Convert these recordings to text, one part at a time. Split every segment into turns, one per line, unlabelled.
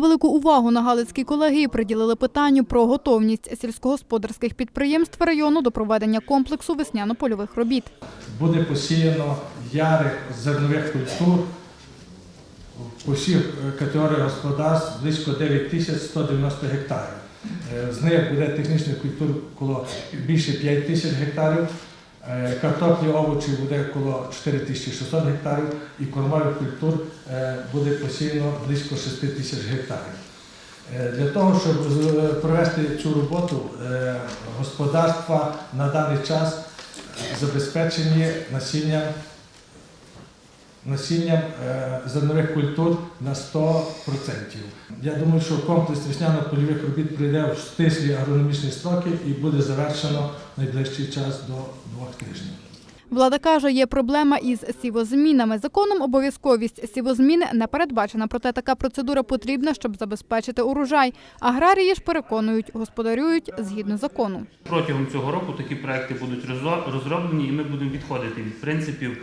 Велику увагу на Галицькій колегії приділили питанню про готовність сільськогосподарських підприємств району до проведення комплексу весняно-польових робіт.
буде посіяно ярих зернових культур по всіх е, категоріях господарств близько 9190 гектарів. Е, З них буде технічних культур коло більше 5 тисяч гектарів, картоплі овочі буде коло 4600 гектарів і кормових культур е, буде посіяно близько 6 тисяч гектарів. Е, Для того, щоб провести цю роботу, е, господарства на даний час забезпечені насінням, насінням е, зернових культур на 100%. Я думаю, що комплекс весняно-польових робіт прийде в стислі агрономічні строки і буде завершено найближчий час до двох тижнів.
Влада каже, є проблема із сівозмінами. Законом обов'язковість сівозміни не передбачена, проте така процедура потрібна, щоб забезпечити урожай. Аграрії ж переконують, господарюють згідно закону.
Протягом цього року такі проекти будуть розро- розроблені, і ми будемо відходити від принципів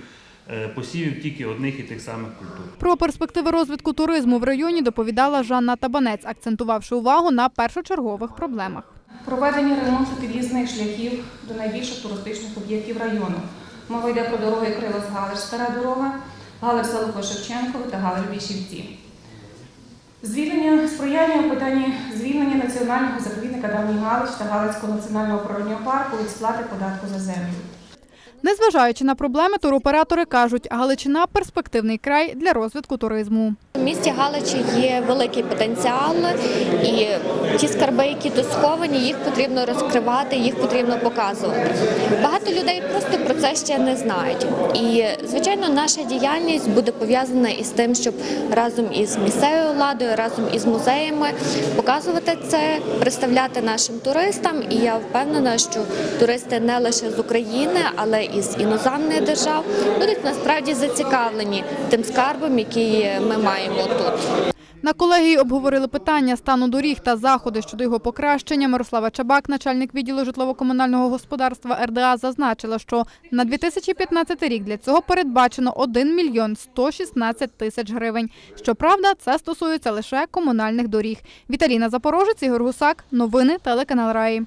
посівів тільки одних і тих самих культур.
Про перспективи розвитку туризму в районі доповідала Жанна Табанець, акцентувавши увагу на першочергових проблемах.
Проведення ремонту під'їзних шляхів до найбільших туристичних об'єктів району. Мова йде про дороги Крилос Галич Стара дорога, Галич Селихо Шевченкове та Галич Бішівці. Звільнення сприяння у питанні звільнення національного заповідника Давній Галич та Галицького національного природнього парку від сплати податку за землю.
Незважаючи на проблеми, туроператори кажуть, Галичина перспективний край для розвитку туризму.
У місті Галичі є великий потенціал, і ті скарби, які тут сховані, їх потрібно розкривати, їх потрібно показувати. Багато людей просто про це ще не знають. І звичайно, наша діяльність буде пов'язана із тим, щоб разом із місцевою владою, разом із музеями показувати це, представляти нашим туристам. І я впевнена, що туристи не лише з України, але з іноземних держав будуть насправді зацікавлені тим скарбом, який ми маємо тут.
На колегії обговорили питання стану доріг та заходи щодо його покращення. Мирослава Чабак, начальник відділу житлово-комунального господарства РДА, зазначила, що на 2015 рік для цього передбачено 1 мільйон 116 тисяч гривень. Щоправда, це стосується лише комунальних доріг. Віталіна Запорожець, Ігор Гусак. Новини телеканал Раї.